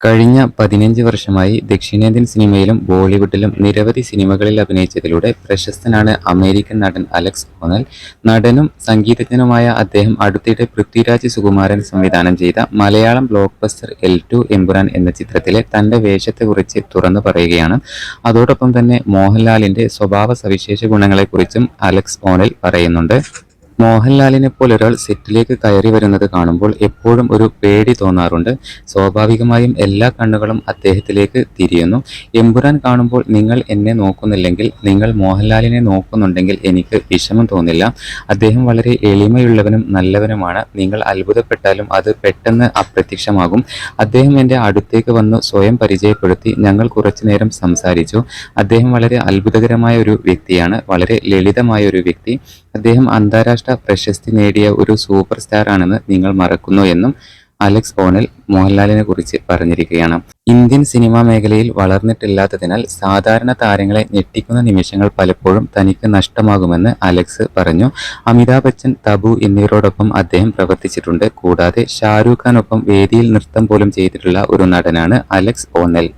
കഴിഞ്ഞ പതിനഞ്ച് വർഷമായി ദക്ഷിണേന്ത്യൻ സിനിമയിലും ബോളിവുഡിലും നിരവധി സിനിമകളിൽ അഭിനയിച്ചതിലൂടെ പ്രശസ്തനാണ് അമേരിക്കൻ നടൻ അലക്സ് ഓണൽ. നടനും സംഗീതജ്ഞനുമായ അദ്ദേഹം അടുത്തിടെ പൃഥ്വിരാജ് സുകുമാരൻ സംവിധാനം ചെയ്ത Malayalam blockbuster L two Empuraan എന്ന ചിത്രത്തിലെ തന്റെ വേഷത്തെക്കുറിച്ച് തുറന്നു പറയുകയാണ്. അതോടൊപ്പം തന്നെ മോഹൻലാലിന്റെ സ്വഭാവ സവിശേഷ ഗുണങ്ങളെക്കുറിച്ചും അലക്സ് ഓണൽ പറയുന്നുണ്ട്. മോഹൻലാലിനെ പോലെ ഒരാൾ സെറ്റിലേക്ക് കയറി വരുന്നത് കാണുമ്പോൾ എപ്പോഴും ഒരു പേടി തോന്നാറുണ്ട്. സ്വാഭാവികമായും എല്ലാ കണ്ണുകളും അദ്ദേഹത്തിലേക്ക് തിരിയുന്നു. എമ്പുരാൻ കാണുമ്പോൾ നിങ്ങൾ എന്നെ നോക്കുന്നില്ലെങ്കിൽ നിങ്ങൾ മോഹൻലാലിനെ നോക്കുന്നുണ്ടെങ്കിൽ എനിക്ക് വിഷമം തോന്നില്ല. അദ്ദേഹം വളരെ എളിമയുള്ളവനും നല്ലവനുമാണ്. നിങ്ങൾ അത്ഭുതപ്പെട്ടാലും അത് പെട്ടെന്ന് അപ്രത്യക്ഷമാകും. അദ്ദേഹം എന്റെ അടുത്തേക്ക് വന്ന് സ്വയം പരിചയപ്പെടുത്തി ഞങ്ങൾ കുറച്ചു നേരം സംസാരിച്ചു. അദ്ദേഹം വളരെ അത്ഭുതകരമായ ഒരു വ്യക്തിയാണ്. വളരെ ലളിതമായ ഒരു വ്യക്തി. അദ്ദേഹം അന്താരാഷ്ട്ര പ്രശസ്തി നേടിയ ഒരു സൂപ്പർ സ്റ്റാർ ആണെന്ന് നിങ്ങൾ മറക്കുന്നു എന്നും അലക്സ് ഓണൽ മോഹൻലാലിനെ കുറിച്ച് പറഞ്ഞിരിക്കുകയാണ്. ഇന്ത്യൻ സിനിമാ മേഖലയിൽ വളർന്നിട്ടില്ലാത്തതിനാൽ സാധാരണ താരങ്ങളെ ഞെട്ടിക്കുന്ന നിമിഷങ്ങൾ പലപ്പോഴും തനിക്ക് നഷ്ടമാകുമെന്ന് അലക്സ് പറഞ്ഞു. അമിതാഭ് ബച്ചൻ തബു എന്നിവരോടൊപ്പം അദ്ദേഹം പ്രവർത്തിച്ചിട്ടുണ്ട്. കൂടാതെ ഷാരൂഖ് ഖാനൊപ്പം വേദിയിൽ നൃത്തം പോലും ചെയ്തിട്ടുള്ള ഒരു നടനാണ് അലക്സ് ഓണൽ